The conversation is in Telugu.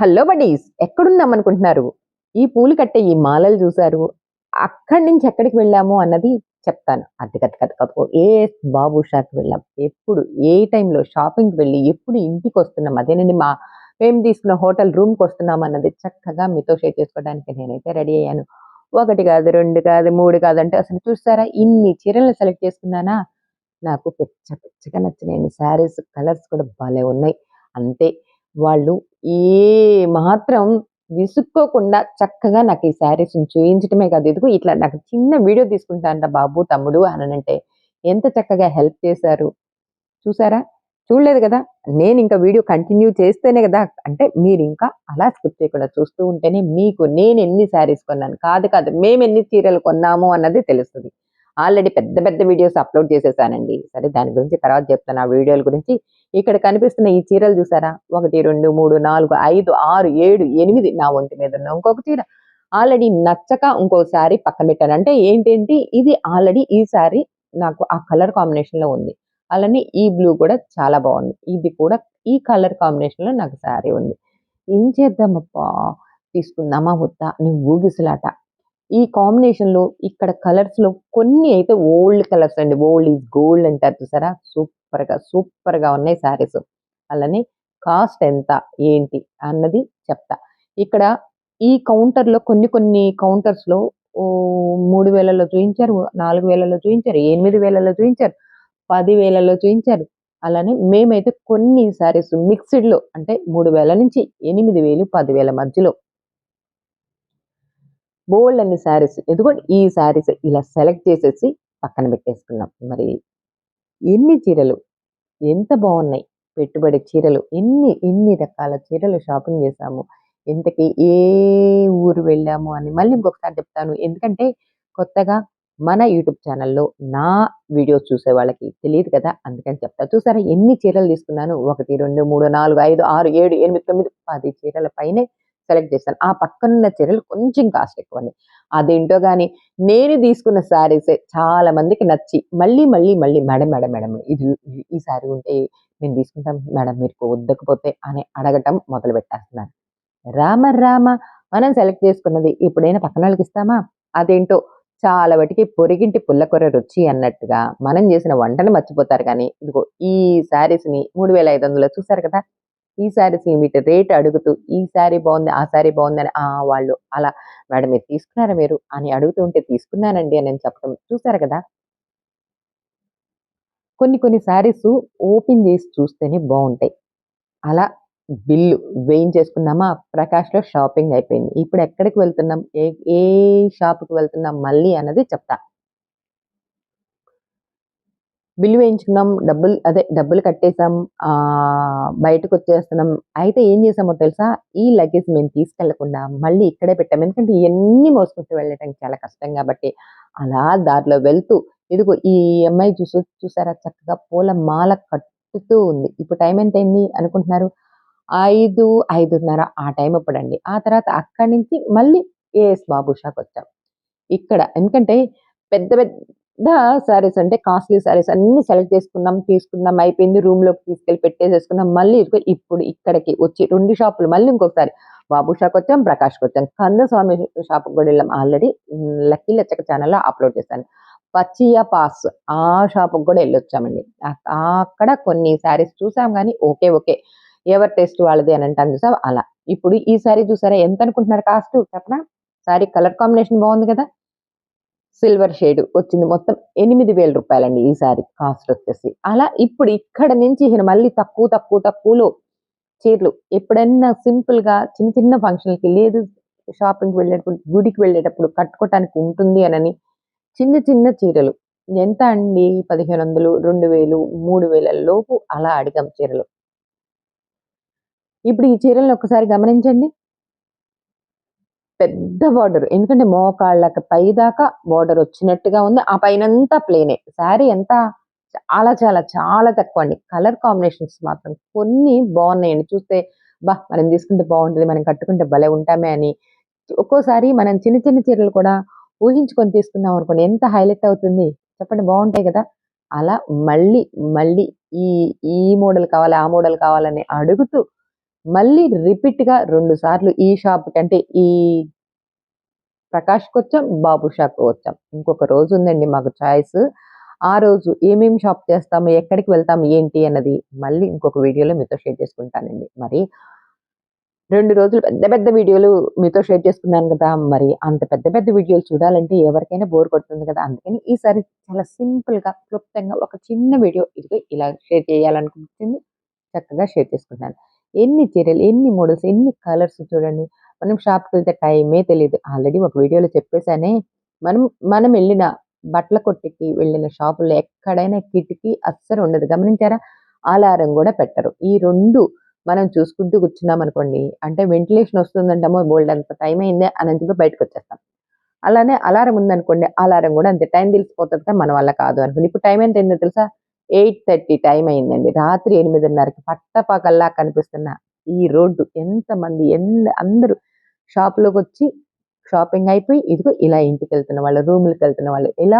హలో బడీస్ ఎక్కడున్నాం అనుకుంటున్నారు? ఈ పూలు కట్టే ఈ మాలలు చూశారు. అక్కడి నుంచి ఎక్కడికి వెళ్ళాము అన్నది చెప్తాను. అది కథ కథ కథ ఏ బాబు షాప్కి వెళ్ళాం. ఎప్పుడు ఏ టైంలో షాపింగ్కి వెళ్ళి ఎప్పుడు ఇంటికి వస్తున్నాం? అదేనండి మా మేము తీసుకున్న హోటల్ రూమ్కి వస్తున్నాం అన్నది చక్కగా మీతో షేర్ చేసుకోవడానికి నేనైతే రెడీ అయ్యాను. ఒకటి కాదు రెండు కాదు మూడు కాదు అంటే అసలు చూస్తారా? ఇన్ని చీరలు సెలెక్ట్ చేసుకున్నానా? నాకు పిచ్చ పిచ్చగా నచ్చినాయండి శారీస్ కలర్స్ కూడా భలే ఉన్నాయి. అంతే. వాళ్ళు ఏ మాత్రం విసుక్కోకుండా చక్కగా నాకు ఈ శారీస్ చూయించడమే కాదు. ఇదిగో ఇట్లా నాకు చిన్న వీడియో తీసుకుంటానంట బాబు తమ్ముడు అని అంటే ఎంత చక్కగా హెల్ప్ చేశారు. చూసారా? చూడలేదు కదా? నేను ఇంకా వీడియో కంటిన్యూ చేస్తేనే కదా? అంటే మీరు ఇంకా అలా స్కిప్ చేయకుండా చూస్తూ ఉంటేనే మీకు నేను ఎన్ని శారీస్ కొన్నాను. కాదు కాదు మేము ఎన్ని చీరలు కొన్నాము అన్నది తెలుస్తుంది. ఆల్రెడీ పెద్ద పెద్ద వీడియోస్ అప్లోడ్ చేసేసానండి. సరే దాని గురించి తర్వాత చెప్తాను. ఆ వీడియోల గురించి ఇక్కడ కనిపిస్తున్న ఈ చీరలు చూసారా? ఒకటి రెండు మూడు నాలుగు ఐదు ఆరు ఏడు ఎనిమిది నా ఒంటి మీద ఉన్న ఇంకొక చీర. ఆల్రెడీ నచ్చక ఇంకో శారీ పక్కన పెట్టాను. అంటే ఏంటేంటి ఇది ఆల్రెడీ ఈ శారీ నాకు ఆ కలర్ కాంబినేషన్లో ఉంది. అలానే ఈ బ్లూ కూడా చాలా బాగుంది. ఇది కూడా ఈ కలర్ కాంబినేషన్లో నాకు శారీ ఉంది. ఏం చేద్దామప్పా తీసుకుందామా వద్దా? నేను ఊగిసలాట. ఈ కాంబినేషన్లో ఇక్కడ కలర్స్లో కొన్ని అయితే ఓల్డ్ కలర్స్ అండి. ఓల్డ్ ఈజ్ గోల్డ్ అంటారు చూసారా? సూపర్ గా సూపర్గా ఉన్నాయి శారీస్. అలానే కాస్ట్ ఎంత ఏంటి అన్నది చెప్తా. ఇక్కడ ఈ కౌంటర్లో కొన్ని కొన్ని కౌంటర్స్లో మూడు వేలలో చూపించారు నాలుగు వేలలో చూపించారు ఎనిమిది వేలలో చూపించారు పది వేలలో చూపించారు అలానే మేమైతే కొన్ని శారీస్ మిక్స్డ్లో అంటే మూడు వేల నుంచి ఎనిమిది వేలు పదివేల మధ్యలో. బోల్డ్ అన్ని శారీస్. ఎందుకంటే ఈ శారీస్ ఇలా సెలెక్ట్ చేసేసి పక్కన పెట్టేసుకున్నాం. మరి ఎన్ని చీరలు ఎంత బాగున్నాయి పెట్టుబడి చీరలు ఎన్ని ఎన్ని రకాల చీరలు షాపింగ్ చేశాము ఇంతకీ ఏ ఊరు వెళ్ళాము అని మళ్ళీ ఇంకొకసారి చెప్తాను. ఎందుకంటే కొత్తగా మన యూట్యూబ్ ఛానల్లో నా వీడియోస్ చూసే వాళ్ళకి తెలియదు కదా అందుకని చెప్తా. చూసారా ఎన్ని చీరలు తీసుకున్నాను? ఒకటి రెండు మూడు నాలుగు ఐదు ఆరు ఏడు ఎనిమిది తొమ్మిది పది చీరల పైనే సెలెక్ట్ చేస్తాను ఆ పక్కనున్న చీరలు కొంచెం కాస్ట్ ఎక్కువ అదేంటో కానీ నేను తీసుకున్న శారీసే చాలా మందికి నచ్చి మళ్ళీ మళ్ళీ మళ్ళీ మేడం మేడం మేడం ఇది ఈ శారీ ఉంటే నేను తీసుకుంటాం మేడం మీరు వద్దకపోతే అని అడగటం మొదలు పెట్టేస్తున్నాను రామ రామ మనం సెలెక్ట్ చేసుకున్నది ఎప్పుడైనా పక్కన వాళ్ళకి ఇస్తామా? అదేంటో చాలా వాటికి పొరిగింటి పుల్లకూర రుచి అన్నట్టుగా మనం చేసిన వంటను మర్చిపోతారు కానీ ఇదిగో ఈ శారీస్ని మూడు వేల ఐదు వందలు చూసారు కదా? ఈ శారీస్ వీటి రేట్ అడుగుతూ ఈ శారీ బాగుంది ఆ శారీ బాగుంది అని ఆ వాళ్ళు అలా మేడం మీరు తీసుకున్నారా మీరు? అని అడుగుతూ ఉంటే తీసుకున్నానండి అని నేను చెప్పడం చూసారు కదా? కొన్ని కొన్ని శారీస్ ఓపెన్ చేసి చూస్తేనే బాగుంటాయి. అలా బిల్లు వేయించేసుకున్నామా? ప్రకాష్లో షాపింగ్ అయిపోయింది. ఇప్పుడు ఎక్కడికి వెళ్తున్నాం? ఏ ఏ షాప్కి వెళ్తున్నాం మళ్ళీ అన్నది చెప్తా. బిల్లు వేయించుకున్నాం డబ్బులు అదే డబ్బులు కట్టేసాం బయటకు వచ్చేస్తున్నాం. అయితే ఏం చేసామో తెలుసా? ఈ లగేజ్ మేము తీసుకెళ్ళకుండా మళ్ళీ ఇక్కడే పెట్టాం. ఎందుకంటే ఇవన్నీ మోసుకుంటూ వెళ్ళటం చాలా కష్టం కాబట్టి అలా దారిలో వెళ్తూ ఇదిగో ఈ అమ్మాయి చూసు చూసారా? చక్కగా పూల మాల కట్టుతూ ఉంది. ఇప్పుడు టైం ఎంత అయింది అనుకుంటున్నారు? ఐదు ఐదున్నర ఆ టైం అప్పుడండి. ఆ తర్వాత అక్కడి నుంచి మళ్ళీ ఏఎస్ బాబు షాక్ వచ్చాం ఇక్కడ ఎందుకంటే పెద్ద పెద్ద శారీస్ అంటే కాస్ట్లీ శారీస్ అన్ని సెలెక్ట్ చేసుకున్నాం తీసుకున్నాం అయిపోయింది. రూమ్లోకి తీసుకెళ్ళి పెట్టేసేసుకున్నాం. మళ్ళీ ఇదిగో ఇప్పుడు ఇక్కడికి వచ్చి రెండు షాపులు. మళ్ళీ ఇంకొకసారి బాబు షాక్ వచ్చాం ప్రకాష్కి వచ్చాం. కందస్వామి షాప్ కూడా వెళ్ళాం. ఆల్రెడీ లక్కీ లచ్చక ఛానల్లో అప్లోడ్ చేశాను. పచ్చియ పాస్ ఆ షాప్కి కూడా వెళ్ళొచ్చామండి. అక్కడ కొన్ని శారీస్ చూసాం కానీ ఓకే ఓకే. ఎవరి టేస్ట్ వాళ్ళది అని అంటాను చూసాం. అలా. ఇప్పుడు ఈ సారీ చూసారా? ఎంత అనుకుంటున్నారు కాస్ట్? చెప్పనా? సారీ కలర్ కాంబినేషన్ బాగుంది కదా. సిల్వర్ షేడ్ వచ్చింది. మొత్తం ఎనిమిది వేల రూపాయలండి ఈ కాస్ట్ వచ్చేసి. అలా ఇప్పుడు ఇక్కడ నుంచి మళ్ళీ తక్కువ తక్కువ తక్కువలో చీరలు ఎప్పుడైనా సింపుల్గా చిన్న చిన్న ఫంక్షన్లకి లేదు షాపింగ్కి వెళ్ళేటప్పుడు గుడికి వెళ్ళేటప్పుడు కట్టుకోవటానికి ఉంటుంది అనని చిన్న చిన్న చీరలు. ఎంత అండి? పదిహేను వందలు రెండు వేలు మూడు వేల లోపు అలా అడిగాం చీరలు. ఇప్పుడు ఈ చీరలను ఒకసారి గమనించండి. పెద్ద బార్డర్ ఎందుకంటే మోకాళ్ళకి పైదాకా బార్డర్ వచ్చినట్టుగా ఉంది. ఆ పైనంతా ప్లేనే శారీ ఎంత చాలా చాలా చాలా తక్కువ అండి. కలర్ కాంబినేషన్స్ మాత్రం కొన్ని బాగున్నాయండి. చూస్తే బా మనం తీసుకుంటే బాగుంటుంది మనం కట్టుకుంటే భలే ఉంటామే అని. ఒక్కోసారి మనం చిన్న చిన్న చీరలు కూడా ఊహించుకొని తీసుకున్నాం అనుకోండి. ఎంత హైలైట్ అవుతుంది? చెప్పండి బాగుంటాయి కదా. అలా మళ్ళీ మళ్ళీ ఈ ఈ మోడల్ కావాలి ఆ మోడల్ కావాలని అడుగుతూ మళ్ళీ రిపీట్‌గా రెండు సార్లు ఈ షాప్‌కి అంటే ఈ ప్రకాష్‌కొచ్చాం, బాబు షాప్‌కి వచ్చాం. ఇంకొక రోజు ఉందండి మాకు చాయిస్. ఆ రోజు ఏమేమి షాప్ చేస్తాము, ఎక్కడికి వెళ్తాము, ఏంటి అన్నది మళ్ళీ ఇంకొక వీడియోలో మీతో షేర్ చేసుకుంటానండి. మరి రెండు రోజులు పెద్ద పెద్ద వీడియోలు మీతో షేర్ చేసుకున్నాను కదా! మరి అంత పెద్ద పెద్ద వీడియోలు చూడాలంటే ఎవరికైనా బోర్ కొడుతుంది కదా! అందుకని ఈసారి చాలా సింపుల్‌గా, క్లుప్తంగా ఒక చిన్న వీడియో ఇదిగో ఇలా షేర్ చేయాలనుకుంటుంది చక్కగా షేర్ చేసుకుంటున్నాను. ఎన్ని చీరలు, ఎన్ని మోడల్స్, ఎన్ని కలర్స్ చూడండి. మనం షాప్కి వెళ్తే టైమే తెలియదు ఆల్రెడీ ఒక వీడియోలో చెప్పేసానే. మనం మనం వెళ్ళిన బట్టల కొట్టుకి వెళ్ళిన షాపుల్లో ఎక్కడైనా కిటికీ అస్సలు ఉండదు. గమనించారా? అలారం కూడా పెట్టరు. ఈ రెండు మనం చూసుకుంటూ కూర్చున్నామనుకోండి, అంటే వెంటిలేషన్ వస్తుందంటామో అంత టైం అయిందే అని చెప్పి బయటకొచ్చేస్తాం. అలానే అలారం ఉందనుకోండి, అలారం కూడా అంతే టైం తెలిసిపోతుంది మన వల్ల కాదు అనుకోండి. ఇప్పుడు టైం ఎంత అయిందో తెలుసా? 8:30 టైం అయిందండి. రాత్రి 8:30కి పట్టపగల్లా కనిపిస్తున్న ఈ రోడ్డు ఎంతమంది ఎంత అందరూ షాప్‌లోకొచ్చి షాపింగ్ అయిపోయి ఇదిగో ఇలా ఇంటికి వెళ్తున్న వాళ్ళు, రూములకెళ్తున్న వాళ్ళు ఇలా